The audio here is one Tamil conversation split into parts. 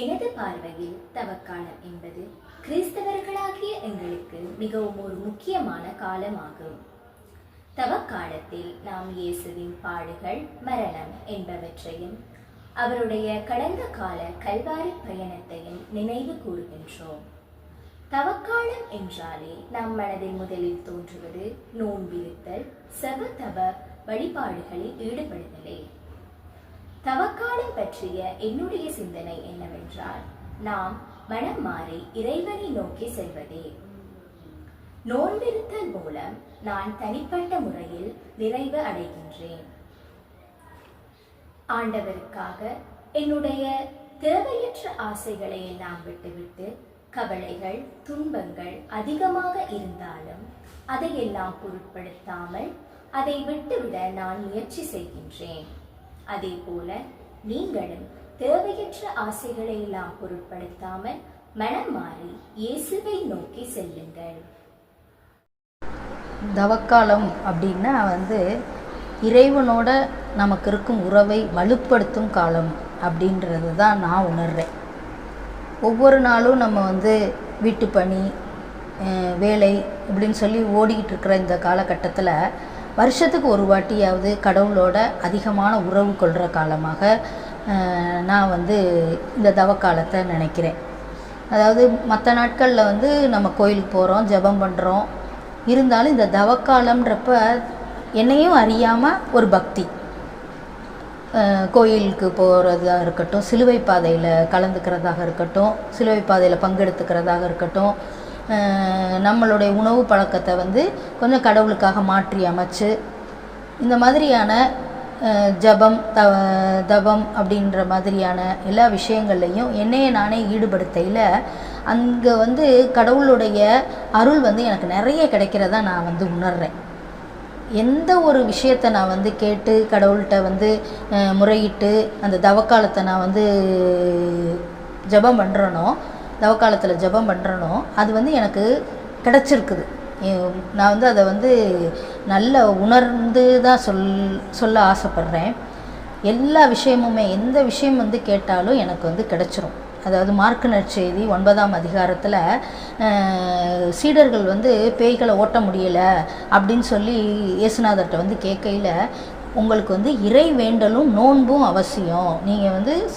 எனது பார்வையில் தவக்காலம் என்பது கிறிஸ்தவர்களாகிய எங்களுக்கு மிகவும் ஒரு முக்கியமான காலமாகும். தவக்காலத்தில் நாம் இயேசுவின் பாடுகள் மரணம் என்பவற்றையும் அவருடைய கடந்த கால கல்வாரி பயணத்தையும் நினைவு கூறுகின்றோம். தவக்காலம் என்றாலே நம் மனதில் முதலில் தோன்றுவது நோன்பிருத்தல் செவ தவ வழிபாடுகளில் ஈடுபடுதலே. தவக்காலம் பற்றிய என்னுடைய சிந்தனை என்னவென்றால் நாம் மனம் மாறி இறைவனை நோக்கி செல்வதே. நோன்பிருத்தல் மூலம் நான் தனிப்பட்ட முறையில் நிறைவு அடைகின்றேன். ஆண்டவருக்காக என்னுடைய தேவையற்ற ஆசைகளை எல்லாம் விட்டுவிட்டு கவலைகள் துன்பங்கள் அதிகமாக இருந்தாலும் அதையெல்லாம் பொருட்படுத்தாமல் அதை விட்டுவிட நான் முயற்சி செய்கின்றேன். அதே போல நீங்களும் தேவையற்ற ஆசைகளை எல்லாம் பொருட்படுத்தாமல் மனம் மாறி இயேசுவை நோக்கி செல்லுங்கள். தவக்காலம் அப்படின்னா வந்து இறைவனோட நமக்கு இருக்கும் உறவை வலுப்படுத்தும் காலம் அப்படின்றது தான் நான் உணர்கிறேன் ஒவ்வொரு நாளும் நம்ம வந்து வீட்டு பணி வேலை இப்படின்னு சொல்லி ஓடிக்கிட்டு இருக்கிற இந்த காலகட்டத்தில் வருஷத்துக்கு ஒரு வாட்டியாவது கடவுளோட அதிகமான உறவு கொள்கிற காலமாக நான் வந்து இந்த தவக்காலத்தை நினைக்கிறேன். அதாவது மற்ற நாட்களில் வந்து நம்ம கோயிலுக்கு போகிறோம் ஜெபம் பண்ணுறோம் இருந்தாலும் இந்த தவக்காலம்ன்றப்ப என்னையும் அறியாமல் ஒரு பக்தி. கோயிலுக்கு போகிறதா இருக்கட்டும் சிலுவை பாதையில் கலந்துக்கிறதாக இருக்கட்டும் சிலுவை பாதையில் பங்கெடுத்துக்கிறதாக இருக்கட்டும் நம்மளுடைய உணவு பழக்கத்தை வந்து கொஞ்சம் கடவுளுக்காக மாற்றி அமைச்சு இந்த மாதிரியான ஜபம் த தபம் அப்படின்ற மாதிரியான எல்லா விஷயங்கள்லையும் என்னையை நானே ஈடுபடுத்தையில் அங்கே வந்து கடவுளுடைய அருள் வந்து எனக்கு நிறைய கிடைக்கிறதா நான் வந்து உணர்றேன். எந்த ஒரு விஷயத்தை நான் வந்து கேட்டு கடவுள்கிட்ட வந்து முறையிட்டு அந்த தவக்காலத்தை நான் வந்து ஜெபம் பண்ணுறனோ தவக்காலத்தில் ஜெபம் பண்ணுறனோ அது வந்து எனக்கு கிடச்சிருக்குது. நான் வந்து அதை வந்து நல்ல உணர்ந்து தான் சொல் சொல்ல ஆசைப்பட்றேன். எல்லா விஷயமுமே எந்த விஷயம் வந்து கேட்டாலும் எனக்கு வந்து கிடைச்சிரும். அதாவது மார்க்கு நற்செய்தி ஒன்பதாம் அதிகாரத்தில் சீடர்கள் வந்து பேய்களை ஓட்ட முடியலை அப்படின்னு சொல்லி இயேசுநாதர்கிட்ட வந்து கேட்கையில் உங்களுக்கு வந்து இறை வேண்டலும் நோன்பும் அவசியம். நீங்கள் வந்து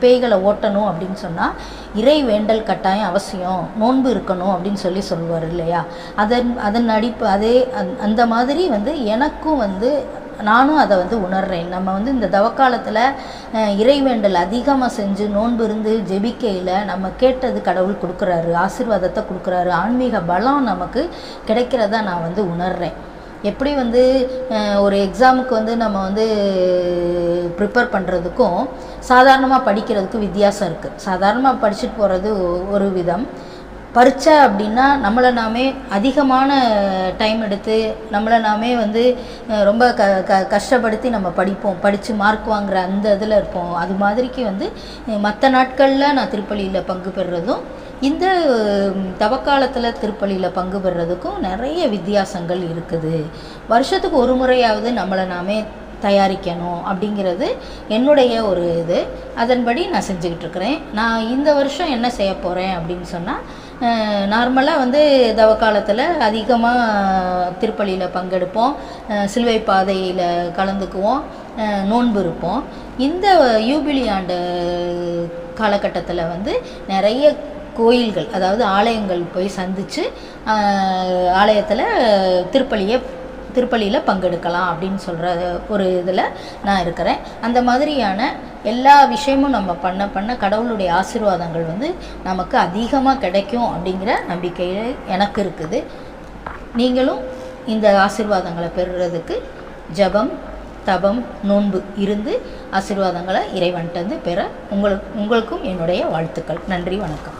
பேய்களை ஓட்டணும் அப்படின்னு சொன்னால் இறை வேண்டல் கட்டாயம் அவசியம். நோன்பு இருக்கணும் அப்படின்னு சொல்லி சொல்லுவார் இல்லையா? அதன் அதன் அடிப்பு அதே அந்த- அந்த மாதிரி வந்து எனக்கும் வந்து நானும் அதை வந்து உணர்றேன். நம்ம வந்து இந்த தவக்காலத்தில் இறைவேண்டல் அதிகமாக செஞ்சு நோன்பு இருந்து ஜெபிக்கையில் நம்ம கேட்டது கடவுள் கொடுக்குறாரு ஆசிர்வாதத்தை கொடுக்குறாரு ஆன்மீக பலம் நமக்கு கிடைக்கிறதா நான் வந்து உணர்றேன். எப்படி வந்து ஒரு எக்ஸாமுக்கு வந்து நம்ம வந்து ப்ரிப்பேர் பண்ணுறதுக்கும் சாதாரணமாக படிக்கிறதுக்கும் வித்தியாசம் இருக்குது சாதாரணமாக படிச்சுட்டு போகிறது ஒரு விதம். பரீட்சை அப்படின்னா நம்மளை நாமே அதிகமான டைம் எடுத்து நம்மளை நாமே வந்து ரொம்ப க க கஷ்டப்படுத்தி நம்ம படிப்போம். படித்து மார்க் வாங்குற அந்த இதில் இருப்போம். அது மாதிரிக்கு வந்து மற்ற நாட்களில் நான் திருப்பள்ளியில் பங்கு பெறுறதும் இந்த தவக்காலத்தில் திருப்பலியில் பங்கு பெறுறதுக்கும் நிறைய வித்தியாசங்கள் இருக்குது. வருஷத்துக்கு ஒரு முறையாவது நம்மளை நாமே தயாரிக்கணும் அப்படிங்கிறது என்னுடைய ஒரு இது. அதன்படி நான் செஞ்சுக்கிட்டு இருக்கிறேன். நான் இந்த வருஷம் என்ன செய்ய போகிறேன் அப்படின்னு சொன்னால் நார்மலாக வந்து தவக்காலத்தில் அதிகமாக திருப்பலியில் பங்கெடுப்போம். சிலுவை பாதையில் கலந்துக்குவோம். நோன்பு இருப்போம். இந்த யூபிலி ஆண்டு காலகட்டத்தில் வந்து நிறைய கோயில்கள் அதாவது ஆலயங்கள் போய் சந்தித்து ஆலயத்தில் திருப்பலியை திருப்பலியில் பங்கெடுக்கலாம் அப்படின்னு சொல்கிற ஒரு இதில் நான் இருக்கிறேன். அந்த மாதிரியான எல்லா விஷயமும் நம்ம பண்ண பண்ண கடவுளுடைய ஆசீர்வாதங்கள் வந்து நமக்கு அதிகமாக கிடைக்கும் அப்படிங்கிற நம்பிக்கை எனக்கு இருக்குது. நீங்களும் இந்த ஆசீர்வாதங்களை பெறுறதுக்கு ஜெபம் தபம் நோன்பு இருந்து ஆசீர்வாதங்களை இறைவன்கிட்ட பெற உங்களுக்கு உங்களுக்கும் என்னுடைய வாழ்த்துக்கள். நன்றி வணக்கம்.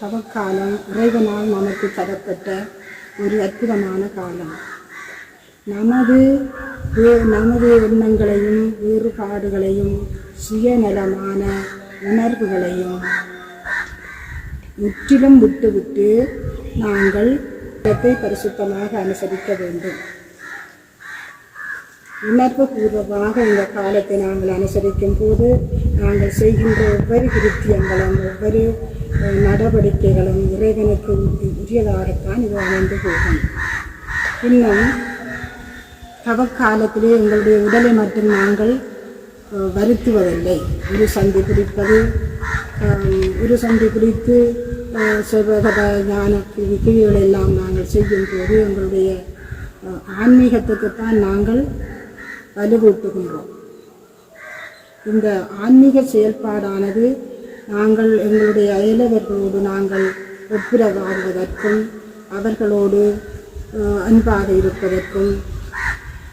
தவக்காலம் இறைவனால் நமக்கு தரப்பட்ட ஒரு அற்புதமான காலம். நமது நமது எண்ணங்களையும் வேறுபாடுகளையும் சுயநலமான உணர்வுகளையும் முற்றிலும் விட்டுவிட்டு நாங்கள் இடத்தை பரிசுத்தமாக அனுசரிக்க வேண்டும். உணர்வு பூர்வமாக இந்த காலத்தை நாங்கள் அனுசரிக்கும் போது நாங்கள் செய்கின்ற ஒவ்வொரு கிருத்தியங்களும் ஒவ்வொரு நடவடிக்கைகளும் இறைவனுக்கு உரியதாகத்தான் இது அமைந்து போகும். இன்னும் தவக்காலத்திலே எங்களுடைய உடலை மட்டும் நாங்கள் வருத்துவதில்லை. ஒரு சந்தி பிடிப்பது இரு ஒரு சந்தி பிடித்து அஹ், ஞான கிரிகள் எல்லாம் நாங்கள் செய்யும் போது எங்களுடைய ஆன்மீகத்துக்குத்தான் நாங்கள் வலுவூட்டுகின்றோம். இந்த ஆன்மீக செயல்பாடானது நாங்கள் எங்களுடைய அயலவர்களோடு நாங்கள் ஒப்புரவாடுவதற்கும் அவர்களோடு அன்பாக இருப்பதற்கும்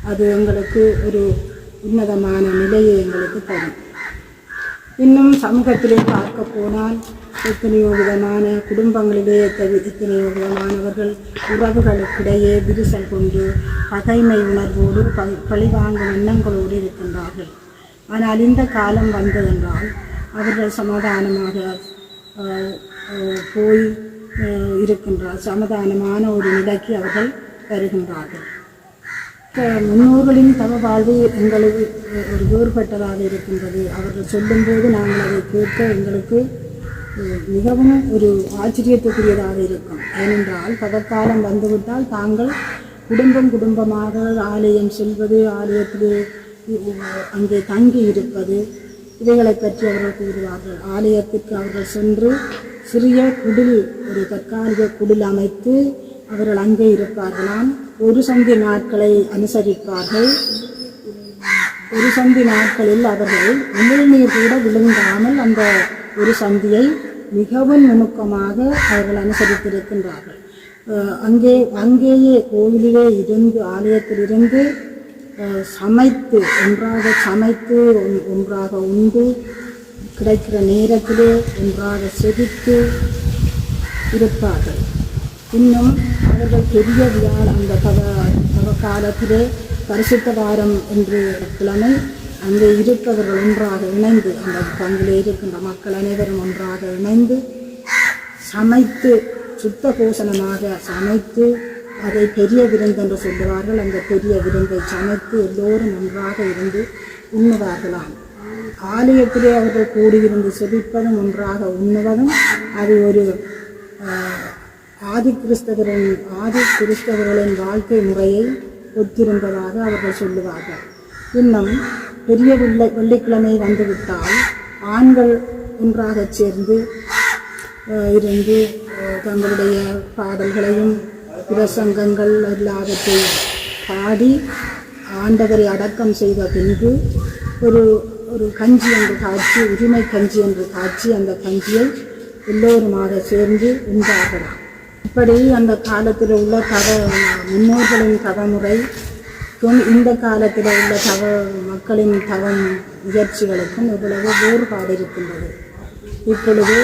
அது எங்களுக்கு ஒரு உன்னதமான நிலையை எங்களுக்கு தரும். இன்னும் சமூகத்திலே பார்க்க போனால் எத்தனையோ விதமான குடும்பங்களிலே எத்தனையோ விதமானவர்கள் உறவுகளுக்கிடையே விரிசல் கொண்டு பகைமை உணர்வோடு பழி- பழிவாங்கும் எண்ணங்களோடு இருக்கின்றார்கள். ஆனால் இந்த காலம் வந்ததென்றால் அவர்கள் சமாதானமாக போய் இருக்கின்றார். சமாதானமான ஒரு நிலைக்கு அவர்கள் வருகின்றார்கள். முன்னோர்களின் தவ வாழ்வு எங்களுக்கு ஒரு வேறுபட்டதாக இருக்கின்றது. அவர்கள் சொல்லும்போது நாங்கள் அதை கேட்க எங்களுக்கு மிகவும் ஒரு ஆச்சரியத்துக்குரியதாக இருக்கும். ஏனென்றால் பதக்காலம் வந்துவிட்டால் தாங்கள் குடும்பம் குடும்பமாக ஆலயம் செல்வது ஆலயத்தில் அங்கே தங்கி இருப்பது இவைகளை பற்றி அவர்கள் கூறுவார்கள். ஆலயத்திற்கு அவர்கள் சென்று சிறிய குடில் ஒரு தற்காலிக குடில் அமைத்து அவர்கள் அங்கே இருப்பார்களாம் ஒரு சந்தி நாட்களை அனுசரிப்பார்கள். ஒரு சந்தி நாட்களில் அவர்கள் உமிழ்நீர் கூட விழுந்தாமல் அந்த ஒரு சந்தியை மிகவும் நுணுக்கமாக அவர்கள் அனுசரித்திருக்கின்றார்கள். அங்கே அங்கேயே கோவிலிலே இருந்து ஆலயத்திலிருந்து சமைத்து ஒன்றாக சமைத்து ஒன்றாக உண்டு கிடைக்கிற நேரத்திலே ஒன்றாக செதுத்து இருப்பார்கள். இன்னும் அவர்கள் பெரிய விழா அந்த தவ தவ காலத்திலே பரிசுத்த வாரம் என்று கிழமை அங்கே இருப்பவர்கள் ஒன்றாக இணைந்து அந்த பங்கிலே இருக்கின்ற மக்கள் அனைவரும் ஒன்றாக இணைந்து சமைத்து சுத்த போஷணமாக சமைத்து அதை பெரிய விருந்து என்று சொல்லுவார்கள். அந்த பெரிய விருந்தை சமைத்து எல்லோரும் ஒன்றாக இருந்து உண்ணுவார்களாம். ஆலயத்திலே அவர்கள் கூடியிருந்து செபிப்பதும் ஒன்றாக உண்ணுவதும் அது ஒரு ஆதி கிறிஸ்தவரின் ஆதி கிறிஸ்தவர்களின் வாழ்க்கை முறையை ஒத்திருந்ததாக அவர்கள் சொல்லுவார்கள். இன்னும் பெரிய வெள்ளை வெள்ளிக்கிழமை வந்துவிட்டால் ஆண்கள் ஒன்றாகச் சேர்ந்து இருந்து தங்களுடைய பாடல்களையும் பிரசங்கங்கள் எல்லாவற்றையும் பாடி ஆண்டவரை அடக்கம் செய்த பின்பு ஒரு ஒரு கஞ்சி என்று காட்சி உரிமை கஞ்சி என்று காட்சி அந்த கஞ்சியை எல்லோருமாக சேர்ந்து உண்டாகலாம். இப்படி அந்த காலத்தில் உள்ள தவ முன்னோர்களின் தவமுறைக்கும் இந்த காலத்தில் உள்ள தவ மக்களின் தவம் முயற்சிகளுக்கும் எவ்வளவு வேறுபாடு இருக்கின்றது. இப்பொழுது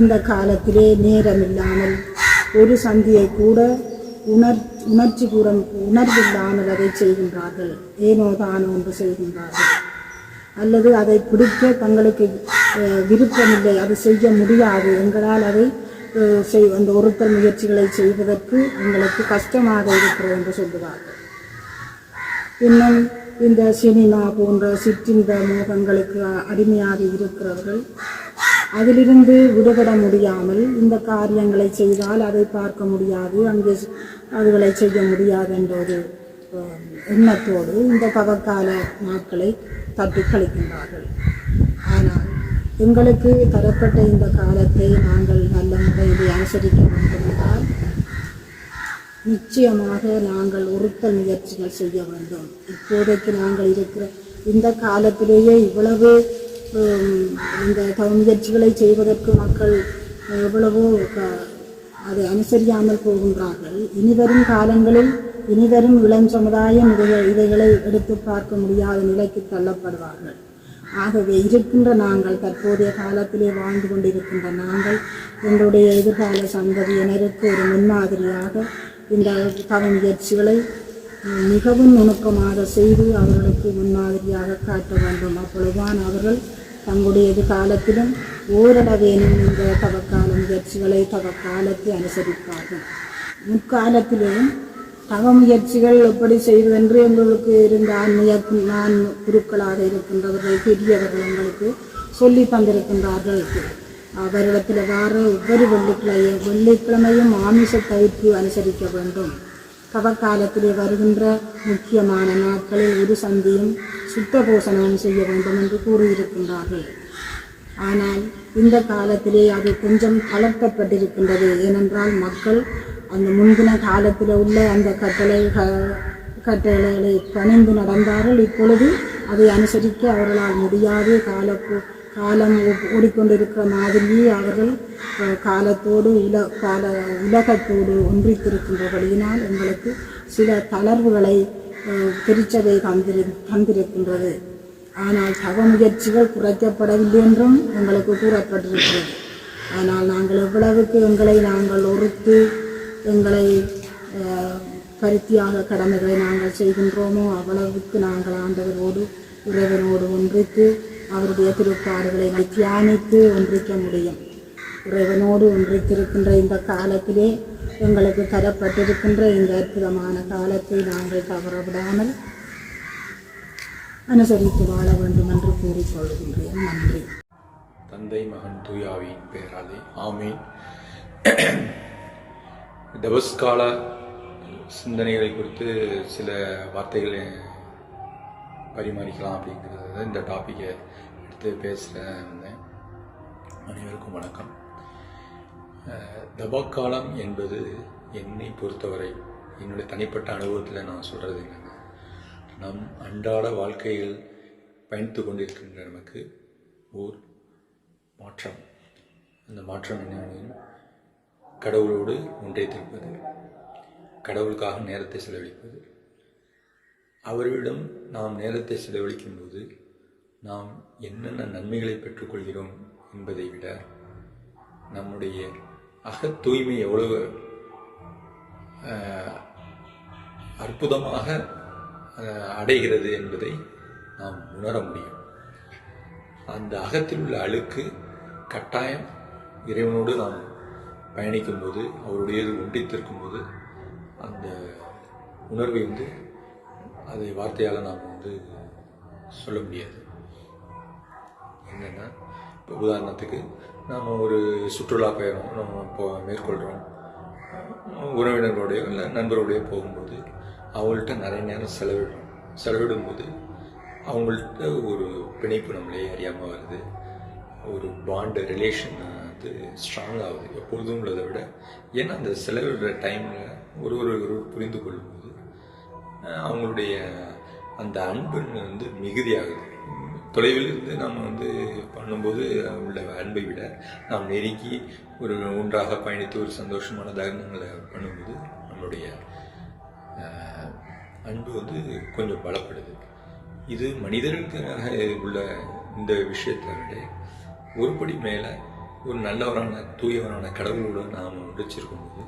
இந்த காலத்திலே நேரம் இல்லாமல் ஒரு சந்தியை கூட உணர் உணர்ச்சி கூறம் உணர்வில்லாமல் அதை செய்கின்றார்கள். ஏனோ தானோ ஒன்று செய்கின்றார்கள். அல்லது அதை பிடிக்க தங்களுக்கு விருப்பமில்லை. அது செய்ய முடியாது. எங்களால் அதை செய் அந்த ஒருத்தர் முயற்சிகளை செய்வதற்கு எங்களுக்கு கஷ்டமாக இருக்கிறது என்று சொல்லுவார்கள். இன்னும் இந்த சினிமா போன்ற சிற்றின்ப மோகங்களுக்கு அடிமையாக இருக்கிறவர்கள் அதிலிருந்து விடுபட முடியாமல் இந்த காரியங்களை செய்தால் அதை பார்க்க முடியாது அங்கே அதுகளை செய்ய முடியாது என்ற ஒரு எண்ணத்தோடு இந்த பகற்கால நாட்களை தட்டி கழிக்கின்றார்கள். ஆனால் எங்களுக்கு தரப்பட்ட இந்த காலத்தை நாங்கள் நல்ல முறையில் அனுசரிக்க வேண்டும் என்றால் நிச்சயமாக நாங்கள் உறுத்தல் முயற்சிகள் செய்ய வேண்டும். இப்போதைக்கு நாங்கள் இருக்கிற இந்த காலத்திலேயே இவ்வளவு இந்த முயற்சிகளை செய்வதற்கு மக்கள் எவ்வளவோ அதை அனுசரியாமல் போகின்றார்கள். இனிவரும் காலங்களில் இனிவரும் இளம் சமுதாயம் இவைகள் இவைகளை எடுத்து பார்க்க முடியாத நிலைக்கு தள்ளப்படுவார்கள். ஆகவே இருக்கின்ற நாங்கள் தற்போதைய காலத்திலே வாழ்ந்து கொண்டிருக்கின்ற நாங்கள் எங்களுடைய எதிர்கால சந்ததியினருக்கு ஒரு முன்மாதிரியாக இந்த தவ முயற்சிகளை மிகவும் நுணுக்கமாக செய்து அவர்களுக்கு முன்மாதிரியாக காட்ட வேண்டும். அப்பொழுதுதான் அவர்கள் தங்களுடைய காலத்திலும் ஓரளவேனும் இந்த தவக்கால முயற்சிகளை தவக்காலத்தை அனுசரிப்பார்கள். முற்காலத்திலும் தவ முயற்சிகள் எப்படி செய்வதென்று எங்களுக்கு இருந்த ஆன்மீக நான் குருக்களாக இருக்கின்றவர்கள் பெரியவர்கள் எங்களுக்கு சொல்லி தந்திருக்கின்றார்கள். வருடத்தில் வார ஒவ்வொரு வெள்ளிக்கிழமையும் வெள்ளிக்கிழமையும் ஆமிச தவிர்ப்பு அனுசரிக்க வேண்டும். தவக்காலத்திலே வருகின்ற முக்கியமான நாட்களில் ஒரு சந்தியும் சுத்த போசனமும் செய்ய வேண்டும் என்று கூறியிருக்கின்றார்கள். ஆனால் இந்த காலத்திலே அது கொஞ்சம் தளர்த்தப்பட்டிருக்கின்றது. ஏனென்றால் மக்கள் அந்த முன்தின காலத்தில் உள்ள அந்த கட்டளை க- கட்டளைகளை பணிந்து நடந்தார்கள். இப்பொழுது அதை அனுசரிக்க அவர்களால் முடியாது காலப்போ காலம் ஓ- ஓடிக்கொண்டிருக்கிற மாதிரி அவர்கள் காலத்தோடு உல கால உலகத்தோடு ஒன்றித்திருக்கின்றபடியினால் எங்களுக்கு சில தளர்வுகளை அஹ், திருச்சபை தந்திரு தந்திருக்கின்றது. ஆனால் தவ முயற்சிகள் குறைக்கப்படவில்லை என்றும் எங்களுக்கு கூறப்பட்டிருக்கிறது. ஆனால் நாங்கள் எவ்வளவுக்கு எங்களை நாங்கள் ஒருத்து எங்களை பருத்தியாக கடமைகளை நாங்கள் செய்கின்றோமோ அவ்வளவுக்கு நாங்கள் ஆண்டவரோடு இறைவனோடு ஒன்றித்து அவருடைய திருப்பாடுகளை தியானித்து ஒன்றிக்க முடியும். இறைவனோடு ஒன்றித்திருக்கின்ற இந்த காலத்திலே எங்களுக்கு தரப்பட்டிருக்கின்ற இந்த அற்புதமான காலத்தை நாங்கள் தவறவிடாமல் அனுசரித்து வாழ வேண்டும் என்று கூறிக்கொள்கின்றேன். நன்றி. தந்தை மகன் தூயாவின் பெயராலே. ஆமீன். தபஸ்கால சிந்தனைகளை குறித்து சில வார்த்தைகளை பரிமாறிக்கலாம் அப்படிங்கிறது இந்த டாப்பிக்கை எடுத்து பேசுகிறேன் இருந்தேன் அனைவருக்கும் வணக்கம். தபாக்காலம் என்பது என்னை பொறுத்தவரை என்னுடைய தனிப்பட்ட அனுபவத்தில் நான் சொல்கிறது என்னென்னா நம் அன்றாட வாழ்க்கையில் பயணித்து கொண்டிருக்கின்ற நமக்கு ஓர் மாற்றம். அந்த மாற்றம் என்ன கடவுளோடு திருப்பது கடவுளுக்காக நேரத்தை செலவழிப்பது. அவரிடம் நாம் நேரத்தை செலவழிக்கும் போது நாம் என்னென்ன நன்மைகளை பெற்றுக்கொள்கிறோம் என்பதை விட நம்முடைய அகத் தூய்மை எவ்வளவு அற்புதமாக அடைகிறது என்பதை நாம் உணர முடியும். அந்த அகத்தில் உள்ள அழுக்கு கட்டாயம் இறைவனோடு நாம் பயணிக்கும்போது அவருடையது ஒன்றித்திருக்கும்போது அந்த உணர்வை வந்து அதை வார்த்தையால் நாம் வந்து சொல்ல முடியாது. என்னென்னா இப்போ உதாரணத்துக்கு நாம் ஒரு சுற்றுலா பயணம் நம்ம இப்போ மேற்கொள்கிறோம் உறவினர்களோடையோ இல்லை நண்பரோடையோ போகும்போது அவங்கள்ட்ட நிறைய நேரம் செலவிடுறோம். செலவிடும்போது அவங்கள்ட்ட ஒரு பிணைப்பு நம்மளே அறியாமல் வருது. ஒரு பாண்டு ரிலேஷன் வந்து ஸ்ட்ராங் ஆகுது. எப்பொழுதும் உள்ளதை விட ஏன்னா அந்த செலவிடுற டைமில் ஒரு ஒரு ஒரு புரிந்து கொள்ளும்போது அவங்களுடைய அந்த அன்பு வந்து மிகுதியாகுது. தொலைவில் இருந்து நாம் வந்து பண்ணும்போது உள்ள அன்பை விட நாம் நெருங்கி ஒரு ஒன்றாக பயணித்து ஒரு சந்தோஷமான தருணங்களை பண்ணும்போது நம்மளுடைய அன்பு வந்து கொஞ்சம் பலப்படுது. இது மனிதர்களுக்காக உள்ள இந்த விஷயத்தை விட ஒருபடி மேலே ஒரு நல்லவரான தூயவரான கடவுளோடு நாம் முடிச்சிருக்கும் போது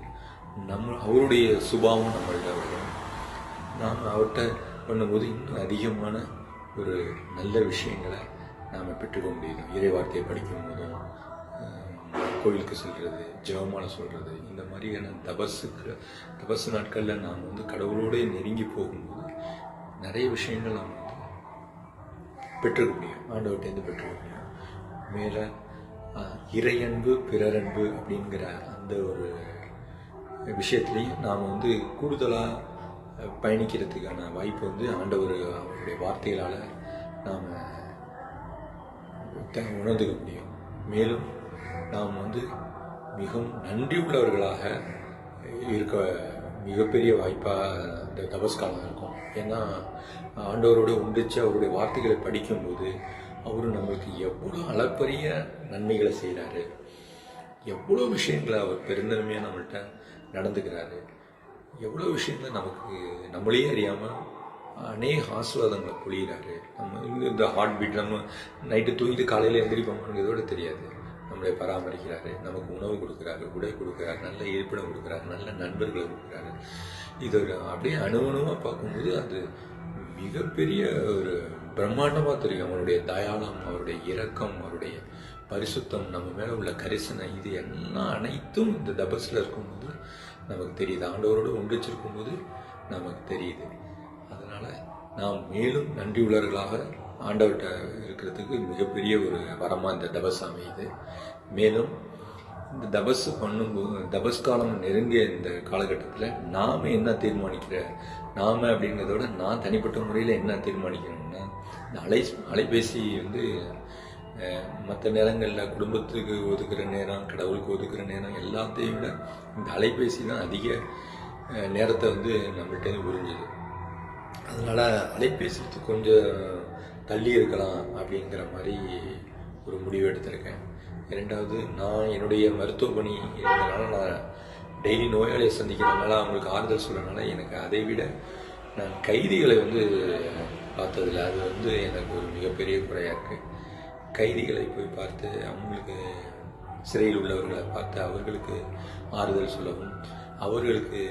நம்ம அவருடைய சுபாவம் நம்மள்கிட்ட வரும். நாம் அவர்கிட்ட பண்ணும்போது இன்னும் அதிகமான ஒரு நல்ல விஷயங்களை நாம் பெற்றுக்க முடியும் இறை வார்த்தையை படிக்கும் போதும் கோயிலுக்கு செல்கிறது ஜெபமாலை சொல்கிறது இந்த மாதிரியான தபஸுக்கு தபசு நாட்களில் நாம் வந்து கடவுளோட நெருங்கி போகும்போது நிறைய விஷயங்கள் நாம் வந்து பெற்றுக்க முடியும். ஆண்டவர்கிட்டேருந்து பெற்றுக்க முடியும். மேலே இறையன்பு பிறரன்பு அப்படிங்கிற அந்த ஒரு விஷயத்துலையும் நாம் வந்து கூடுதலாக பயணிக்கிறதுக்கான வாய்ப்பு வந்து ஆண்டவர் அவருடைய வார்த்தைகளால் நாம் உணர்ந்துக்க முடியும். மேலும் நாம் வந்து மிகவும் நன்றி உள்ளவர்களாக இருக்க மிகப்பெரிய வாய்ப்பாக இந்த தபஸ்காலம் இருக்கும். ஏன்னா ஆண்டவரோடு ஒன்றிச்சு அவருடைய வார்த்தைகளை படிக்கும்போது அவர் நம்மளுக்கு எவ்வளோ அளப்பரிய நன்மைகளை செய்கிறாரு எவ்வளோ விஷயங்களை அவர் பெருந்தன்மையாக நம்மள்கிட்ட நடந்துக்கிறாரு. எவ்வளோ விஷயங்களை நமக்கு நம்மளே அறியாமல் அநேக ஆசீர்வாதங்களை பொழிகிறாரு நம்ம இந்த- இந்த ஹார்ட் பீட் நம்ம நைட்டு தூங்கிட்டு காலையில் எந்திரிப்போம்ங்கிறதோட தெரியாது. நம்மளை பராமரிக்கிறாரு நமக்கு உணவு கொடுக்குறாரு உடை கொடுக்குறாரு நல்ல இருப்பிடம் கொடுக்குறாரு நல்ல நண்பர்களை கொடுக்குறாரு. இது ஒரு அப்படியே அணுவணுவாக பார்க்கும்போது அது மிகப்பெரிய ஒரு பிரம்மாண்டமாக தெரியும். அவருடைய தயாளம் அவருடைய இரக்கம் அவருடைய பரிசுத்தம் நம்ம மேலே உள்ள கரிசனை இது எல்லாம் அனைத்தும் இந்த தபஸில் இருக்கும்போது நமக்கு தெரியுது. ஆண்டவரோடு ஒன்றிச்சிருக்கும் போது நமக்கு தெரியுது. அதனால் நாம் மேலும் நன்றியுள்ளவர்களாக ஆண்டவர்கிட்ட இருக்கிறதுக்கு மிகப்பெரிய ஒரு வரமாக இந்த தபஸ் அமையுது மேலும் இந்த தபஸ் பண்ணும்போது தபஸ் காலம் நெருங்கிய இந்த காலகட்டத்தில் நாம் என்ன தீர்மானிக்கிற நாம் அப்படிங்கிறத விட நான் தனிப்பட்ட முறையில் என்ன தீர்மானிக்கணும்னா இந்த அலை அலைபேசி வந்து மற்ற நேரங்களில் குடும்பத்துக்கு ஒதுக்குற நேரம் கடவுளுக்கு ஒதுக்குற நேரம் எல்லாத்தையும் விட இந்த அலைபேசி தான் அதிக நேரத்தை வந்து நம்மள்கிட்ட உறிஞ்சுது. அதனால் அலைபேசிக்கு கொஞ்சம் தள்ளி இருக்கலாம் அப்படிங்கிற மாதிரி ஒரு முடிவு எடுத்திருக்கேன். இரண்டாவது நான் என்னுடைய மருத்துவ பணி இருந்தனால நான் டெய்லி நோயாளியை சந்திக்கிறதுனால அவங்களுக்கு ஆறுதல் சொல்கிறனால எனக்கு அதை விட நான் கைதிகளை வந்து பார்த்ததில்ல. அது வந்து எனக்கு ஒரு மிகப்பெரிய குறையாக இருக்குது கைதிகளை போய் பார்த்து அவங்களுக்கு சிறையில் உள்ளவர்களை பார்த்து அவர்களுக்கு ஆறுதல் சொல்லவும் அவர்களுக்கு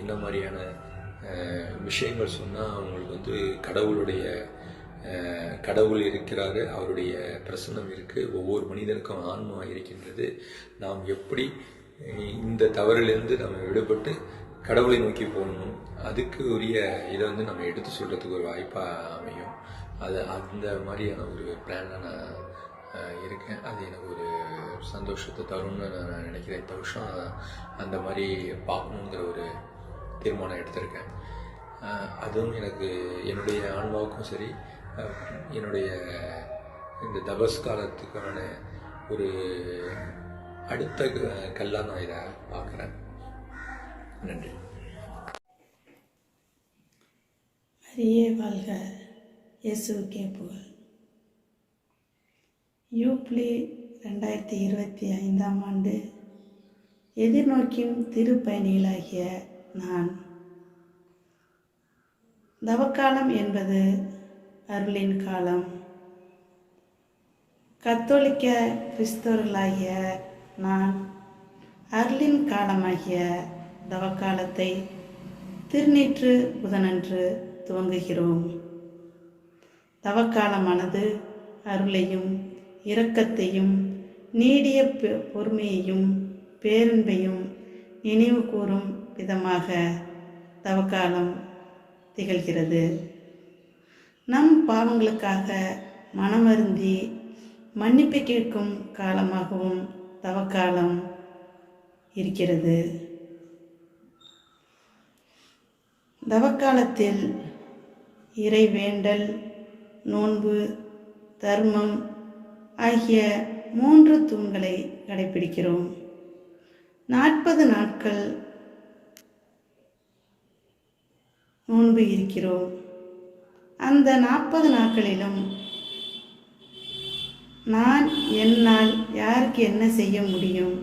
என்ன மாதிரியான விஷயங்கள் சொன்னால் அவங்களுக்கு வந்து கடவுளுடைய கடவுள் இருக்கிறாரு அவருடைய பிரசன்னம் இருக்குது ஒவ்வொரு மனிதனுக்கும் ஆன்மா இருக்கின்றது. நாம் எப்படி இந்த தவறிலிருந்து நம்ம விடுபட்டு கடவுளை நோக்கி போகணும்? அதுக்கு உரிய இதை வந்து நம்ம எடுத்து சொல்கிறதுக்கு ஒரு வாய்ப்பாக அமையும். அது அந்த மாதிரியான ஒரு பிளானில் நான் இருக்கேன். அது எனக்கு ஒரு சந்தோஷத்தை தரும்னு நான் நினைக்கிறேன். இந்த வருஷம் அந்த மாதிரி பார்க்கணுங்கிற ஒரு தீர்மானம் எடுத்திருக்கேன். அதுவும் எனக்கு என்னுடைய ஆன்மாவுக்கும் சரி என்னுடைய இந்த தபஸ் காலத்துக்கான ஒரு அடுத்த க- கல்லாக நான் இதை பார்க்குறேன். நன்றி. மரியே வாழ்க இயேசுவுக்கே புகழ். யூப்ளி ரெண்டாயிரத்தி இருபத்தி ஐந்தாம் ஆண்டு எதிர்நோக்கியும் திருப்பயணிகளாகிய நான். தவக்காலம் என்பது அருளின் காலம். கத்தோலிக்க கிறிஸ்தவர்களாகிய நான் அருளின் காலமாகிய தவக்காலத்தை திருநீற்று புதனன்று துவங்குகிறோம். தவக்காலமானது அருளையும் இரக்கத்தையும் நீடிய பொறுமையையும் பேரன்பையும் நினைவு கூறும் விதமாக தவக்காலம் திகழ்கிறது. நம் பாவங்களுக்காக மனமருந்தி மன்னிப்பு கேட்கும் காலமாகவும் தவக்காலம் இருக்கிறது. தவக்காலத்தில் இறை வேண்டல் நோன்பு தர்மம் ஆகிய மூன்று தூண்களை கடைபிடிக்கிறோம் நாற்பது நாட்கள் நோன்பு இருக்கிறோம். அந்த நாற்பது நாட்களிலும் நான் என்னால் யாருக்கு என்ன செய்ய முடியும்?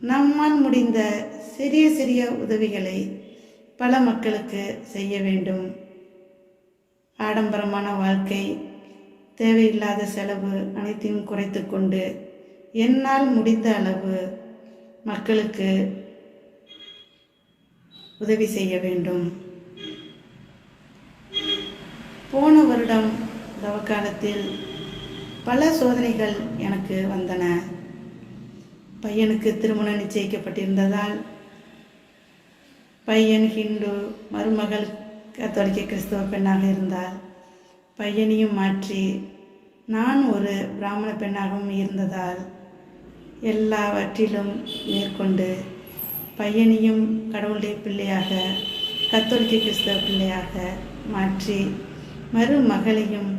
நம்மால் முடிந்த சிறிய சிறிய உதவிகளை பல மக்களுக்கு செய்ய வேண்டும். ஆடம்பரமான வாழ்க்கை தேவையில்லாத செலவு அனைத்தையும் குறைத்து கொண்டு என்னால் முடிந்த அளவு மக்களுக்கு உதவி செய்ய வேண்டும். போன வருடம் தவக்காலத்தில் பல சோதனைகள் எனக்கு வந்தன. பையனுக்கு திருமணம் நிச்சயிக்கப்பட்டிருந்ததால் பையன் ஹிந்து மருமகள் கத்தோலிக்க கிறிஸ்தவ பெண்ணாக இருந்தால் பையனையும் மாற்றி நான் ஒரு பிராமண பெண்ணாகவும் இருந்ததால் எல்லாவற்றிலும் மேற்கொண்டு பையனையும் கடவுளுடைய பிள்ளையாக கத்தோலிக்க கிறிஸ்தவ பிள்ளையாக மாற்றி மருமகளையும்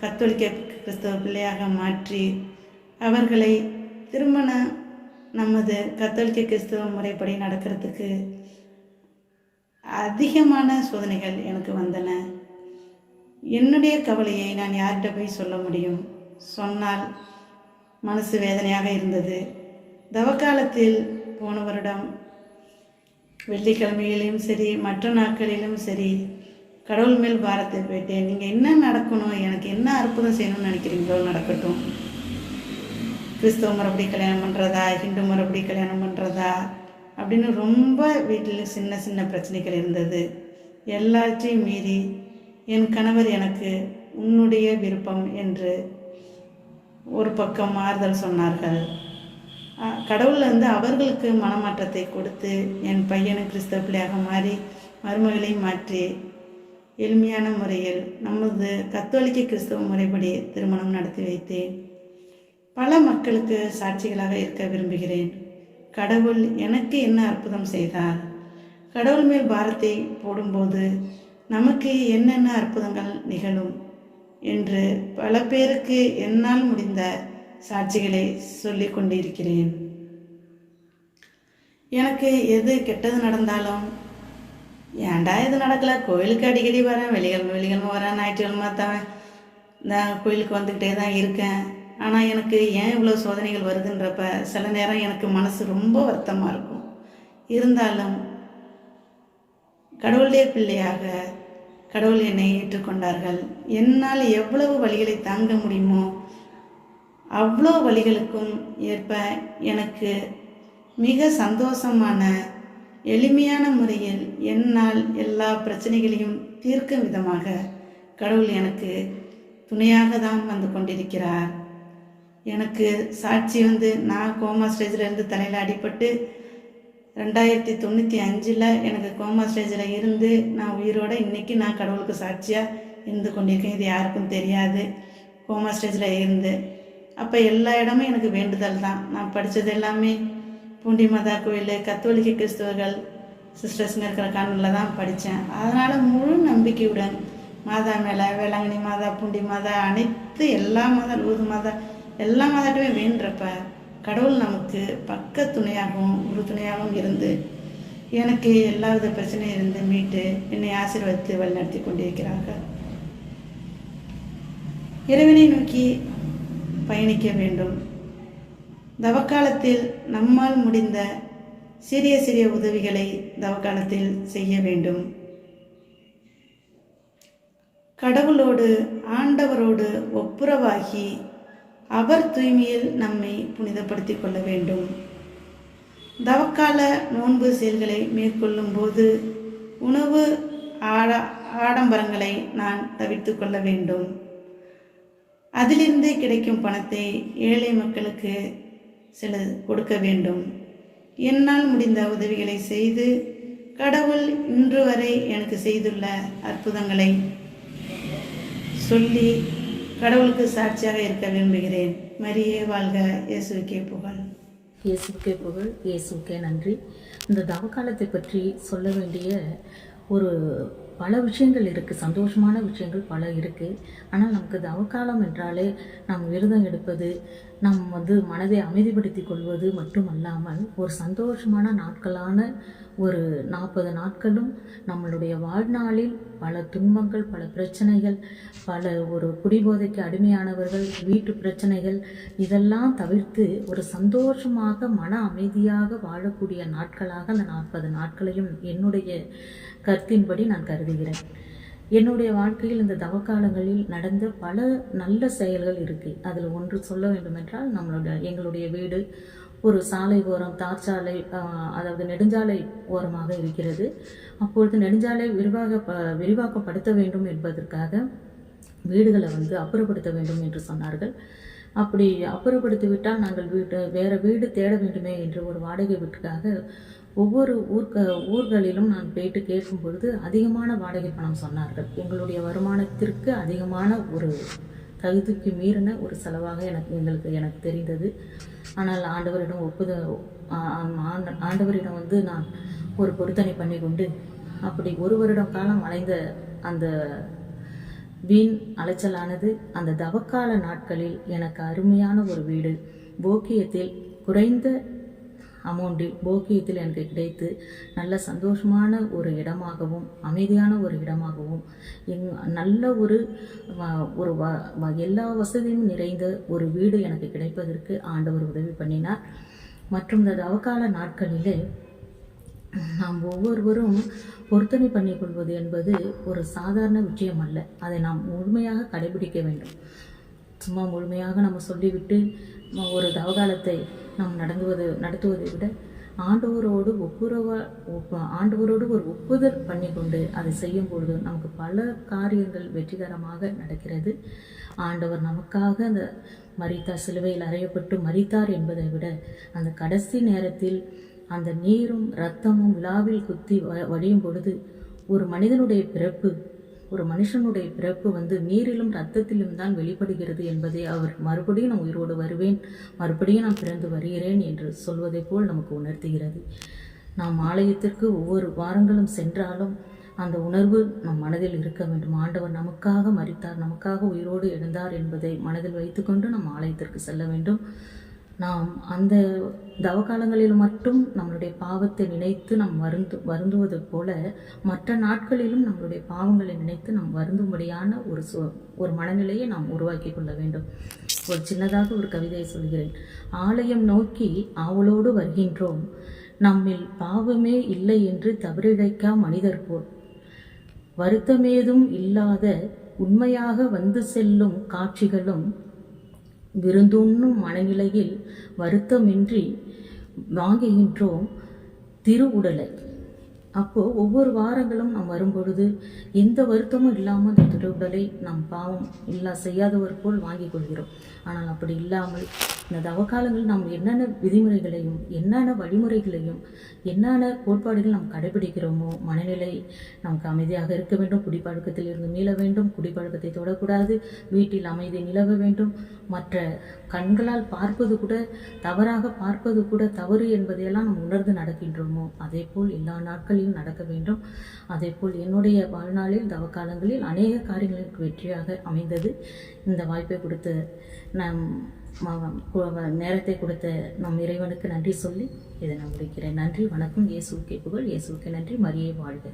கத்தோலிக்க கிறிஸ்தவ பிள்ளையாக மாற்றி அவர்களை திருமண நமது கத்தோலிக்க கிறிஸ்தவ முறைப்படி நடக்கிறதுக்கு அதிகமான சோதனைகள் எனக்கு வந்தன. என்னுடைய கவலையை நான் யார்கிட்ட போய் சொல்ல முடியும்? சொன்னால் மனசு வேதனையாக இருந்தது. தவக்காலத்தில் போன வருடம் வெள்ளிக்கிழமையிலும் சரி மற்ற நாட்களிலும் சரி கடவுள் மேல் பாரத்தை போயிட்டு நீங்கள் என்ன நடக்கணும்? எனக்கு என்ன அற்புதம் செய்யணும்னு நினைக்கிறீங்களோ நடக்கட்டும். கிறிஸ்தவ மறுபடி கல்யாணம் பண்ணுறதா ஹிந்து மறுபடி கல்யாணம் பண்ணுறதா அப்படின்னு ரொம்ப வீட்டில் சின்ன சின்ன பிரச்சனைகள் இருந்தது. எல்லாத்தையும் மீறி என் கணவர் எனக்கு உன்னுடைய விருப்பம் என்று ஒரு பக்கம் ஆறுதல் சொன்னார்கள். அஹ், கடவுள் வந்து அவர்களுக்கு மனமாற்றத்தை கொடுத்து என் பையனும் கிறிஸ்தவ பிள்ளையாக மாறி மருமகளை மாற்றி எளிமையான முறையில் நமது கத்தோலிக்க கிறிஸ்தவ முறைப்படி திருமணம் நடத்தி வைத்தேன். பல மக்களுக்கு சாட்சிகளாக இருக்க விரும்புகிறேன். கடவுள் எனக்கு என்ன அற்புதம் செய்தார்? கடவுள் மேல் பாரத்தை போடும்போது நமக்கு என்னென்ன அற்புதங்கள் நிகழும் என்று பல பேருக்கு என்னால் முடிந்த சாட்சிகளை சொல்லி கொண்டிருக்கிறேன். எனக்கு எது கெட்டது நடந்தாலும் ஏன்டா இது நடக்கல? கோயிலுக்கு அடிக்கடி வரேன் வெள்ளிக்கிழமை வெள்ளிக்கிழமை வரேன் ஞாயிற்றுக்கிழமை தான் நான் கோயிலுக்கு வந்துக்கிட்டே தான் இருக்கேன். ஆனால் எனக்கு ஏன் இவ்வளோ சோதனைகள் வருதுன்றப்ப சில நேரம் எனக்கு மனசு ரொம்ப வருத்தமாக இருக்கும். இருந்தாலும் கடவுளுடைய பிள்ளையாக கடவுள் என்னை ஏற்றுக்கொண்டார்கள். என்னால் எவ்வளவு வழிகளை தாங்க முடியுமோ அவ்வளோ வழிகளுக்கும் ஏற்ப எனக்கு மிக சந்தோஷமான எளிமையான முறையில் என்னால் எல்லா பிரச்சனைகளையும் தீர்க்கும் விதமாக கடவுள் எனக்கு துணையாக தான் வந்து கொண்டிருக்கிறார். எனக்கு சாட்சி வந்து நான் கோமா ஸ்டேஜில் இருந்து தலையில் அடிபட்டு ரெண்டாயிரத்தி தொண்ணூற்றி அஞ்சில் எனக்கு கோமா ஸ்டேஜில் இருந்து நான் உயிரோட இன்றைக்கி நான் கடவுளுக்கு சாட்சியாக இருந்து கொண்டிருக்கேன். இது யாருக்கும் தெரியாது. கோமா ஸ்டேஜில் இருந்து. அப்போ எல்லா இடமும் எனக்கு வேண்டுதல் தான். நான் படித்தது எல்லாமே பூண்டி மாதா கோயில் கத்தோலிக்க கிறிஸ்தவர்கள் சிஸ்டர்ஸுங்க இருக்கிற காணொலியில் தான் படித்தேன் அதனால் முழு நம்பிக்கையுடன் மாதா மேலே வேளாங்கண்ணி மாதா பூண்டி மாதா அனைத்து எல்லா மாதா லூது மாதா எல்லா மாதாட்டுமே வேண்டுறப்ப கடவுள் நமக்கு பக்க துணையாகவும் உறுதுணையாகவும் இருந்து எனக்கு எல்லா வித பிரச்சனையும் இருந்து மீட்டு என்னை ஆசீர்வதித்து வழிநடத்தி கொண்டிருக்கிறார்கள். இறைவனை நோக்கி பயணிக்க வேண்டும். தவக்காலத்தில் நம்மால் முடிந்த சிறிய சிறிய உதவிகளை தவக்காலத்தில் செய்ய வேண்டும். கடவுளோடு ஆண்டவரோடு ஒப்புரவாகி அவர் தூய்மையில் நம்மை புனிதப்படுத்திக் கொள்ள வேண்டும். தவக்கால நோன்பு செயல்களை மேற்கொள்ளும் போது உணவு ஆட ஆடம்பரங்களை நான் தவிர்த்து கொள்ள வேண்டும். அதிலிருந்து கிடைக்கும் பணத்தை ஏழை மக்களுக்கு சில கொடுக்க வேண்டும். என்னால் முடிந்த உதவிகளை செய்து கடவுள் இன்று வரை எனக்கு செய்துள்ள அற்புதங்களை சொல்லி கடவுளுக்கு சாட்சியாக இருக்க விரும்புகிறேன். மரியே வாழ்க இயேசுக்கே புகழ். இயேசுக்கே புகழ் இயேசுக்கே நன்றி. இந்த தவக்காலத்தை பற்றி சொல்ல வேண்டிய ஒரு பல விஷயங்கள் இருக்குது சந்தோஷமான விஷயங்கள் பல இருக்குது ஆனால் நமக்கு தவக்காலம் என்றாலே நாம் விரதம் எடுப்பது நாம் வந்து மனதை அமைதிப்படுத்தி கொள்வது மட்டுமல்லாமல் ஒரு சந்தோஷமான நாட்களான ஒரு நாற்பது நாட்களும் நம்மளுடைய வாழ்நாளில் பல துன்பங்கள் பல பிரச்சனைகள் பல ஒரு குடிபோதைக்கு அடிமையானவர்கள் வீட்டு பிரச்சனைகள் இதெல்லாம் தவிர்த்து ஒரு சந்தோஷமாக மன அமைதியாக வாழக்கூடிய நாட்களாக அந்த நாற்பது நாட்களையும் என்னுடைய கருத்தின்படி நான் கருதுகிறேன். என்னுடைய வாழ்க்கையில் இந்த தவக்காலங்களில் நடந்த பல நல்ல செயல்கள் இருக்குது அதில் ஒன்று சொல்ல வேண்டுமென்றால் நம்மளோட எங்களுடைய வீடு ஒரு சாலை ஓரம் தார் சாலை அதாவது நெடுஞ்சாலை ஓரமாக இருக்கிறது. அப்பொழுது நெடுஞ்சாலை விரிவாக ப- விரிவாக்கப்படுத்த வேண்டும் என்பதற்காக வீடுகளை வந்து அப்புறப்படுத்த வேண்டும் என்று சொன்னார்கள். அப்படி அப்புறப்படுத்தி விட்டால் நாங்கள் வீட்டு வேறு வீடு தேட வேண்டுமே என்று ஒரு வாடகை வீட்டுக்காக ஒவ்வொரு ஊர்க்க ஊர்களிலும் நான் போயிட்டு கேட்கும் பொழுது அதிகமான வாடகை பணம் சொன்னார்கள். எங்களுடைய வருமானத்திற்கு அதிகமான ஒரு தகுதிக்கு மீறின ஒரு செலவாக எனக்கு எங்களுக்கு எனக்கு தெரிந்தது. ஆனால் ஆண்டவரிடம் ஒப்புத ஆண்ட- ஆண்டவரிடம் வந்து நான் ஒரு பொருத்தனை பண்ணி கொண்டு அப்படி ஒரு வருடம் காலம் அலைந்த அந்த வீண் அலைச்சலானது அந்த தவக்கால நாட்களில் எனக்கு அருமையான ஒரு வீடு போக்கியத்தில் குறைந்த அமௌண்டில் போக்கியத்தில் எனக்கு கிடைத்து நல்ல சந்தோஷமான ஒரு இடமாகவும் அமைதியான ஒரு இடமாகவும் எங் நல்ல ஒரு வ- ஒரு வ எல்லா வசதியும் நிறைந்த ஒரு வீடு எனக்கு கிடைப்பதற்கு ஆண்டவர் உதவி பண்ணினார். மற்றும் இந்த அவகால நாட்களிலே நாம் ஒவ்வொருவரும் பொருத்தனை பண்ணிக்கொள்வது என்பது ஒரு சாதாரண விஷயம் அல்ல அதை நாம் முழுமையாக கடைபிடிக்க வேண்டும். சும்மா முழுமையாக நம்ம சொல்லிவிட்டு ஒரு தவகாலத்தை நாம் நடந்துவது நடத்துவதை விட ஆண்டவரோடு ஒப்புரவ ஒப்ப- ஆண்டவரோடு ஒரு ஒப்புதல் பண்ணிக்கொண்டு அதை செய்யும் பொழுது நமக்கு பல காரியங்கள் வெற்றிகரமாக நடக்கிறது. ஆண்டவர் நமக்காக அந்த மரித்தார் சிலுவையில் அறையப்பட்டு மரித்தார் என்பதை விட அந்த கடைசி நேரத்தில் அந்த நீரும் இரத்தமும் விழாவில் குத்தி வ- வடியும் பொழுது ஒரு மனிதனுடைய பிறப்பு ஒரு மனுஷனுடைய பிறப்பு வந்து நீரிலும் ரத்தத்திலும் தான் வெளிப்படுகிறது என்பதை அவர் மறுபடியும் நான் உயிரோடு வருவேன் மறுபடியும் நான் பிறந்து வருகிறேன் என்று சொல்வதைப் போல் நமக்கு உணர்த்துகிறது. நாம் ஆலயத்திற்கு ஒவ்வொரு வாரங்களும் சென்றாலும் அந்த உணர்வு நம் மனதில் இருக்க வேண்டும். ஆண்டவர் நமக்காக மறித்தார் நமக்காக உயிரோடு எழுந்தார் என்பதை மனதில் வைத்துக்கொண்டு நம் ஆலயத்திற்கு செல்ல வேண்டும். நாம் அந்த தவகாலங்களில் மட்டும் நம்மளுடைய பாவத்தை நினைத்து நாம் வருந்து வருந்துவது போல மற்ற நாட்களிலும் நம்மளுடைய பாவங்களை நினைத்து நாம் வருந்தும்படியான ஒரு சு ஒரு மனநிலையை நாம் உருவாக்கி கொள்ள வேண்டும். ஒரு சின்னதாக ஒரு கவிதையை சொல்கிறேன். ஆலயம் நோக்கி ஆவலோடு வருகின்றோம். நம்மில் பாவமே இல்லை என்று தவறிழைக்கா மனிதர் போல். வருத்தமேதும் இல்லாத உண்மையாக வந்து செல்லும் காட்சிகளும் விருந்துண்ணும் மனநிலையில் வருத்தமின்றி வாங்குகின்றோம் திருவுடலை. அப்போ ஒவ்வொரு வாரங்களும் நாம் வரும்பொழுது எந்த வருத்தமும் இல்லாமல் அந்த திருவுடலை நாம் பாவம் இல்லா செய்யாதவர் போல் வாங்கிக் கொள்கிறோம். ஆனால் அப்படி இல்லாமல் இந்த தவக்காலங்கள் நாம் என்னென்ன விதிமுறைகளையும் என்னென்ன வழிமுறைகளையும் என்னென்ன கோட்பாடுகள் நாம் கடைபிடிக்கிறோமோ மனநிலை நமக்கு அமைதியாக இருக்க வேண்டும். குடிப்பழக்கத்தில் இருந்து மீள வேண்டும். குடிப்பழக்கத்தை தொடக்கூடாது. வீட்டில் அமைதி நிலவ வேண்டும். மற்ற கண்களால் பார்ப்பது கூட தவறாக பார்ப்பது கூட தவறு என்பதையெல்லாம் நாம் உணர்ந்து நடக்கின்றோமோ அதே போல் எல்லா நாட்களிலும் நடக்க வேண்டும். அதே போல் என்னுடைய வாழ்நாளில் தவக்காலங்களில் அநேக காரியங்களுக்கு வெற்றியாக அமைந்தது. இந்த வாய்ப்பை கொடுத்த நம் நேரத்தை கொடுத்த நம் இறைவனுக்கு நன்றி சொல்லி இதை நான் முடிக்கிறேன். நன்றி வணக்கம். இயேசுக்கே புகழ். இயேசுக்கு நன்றி. மரியை வாழ்க.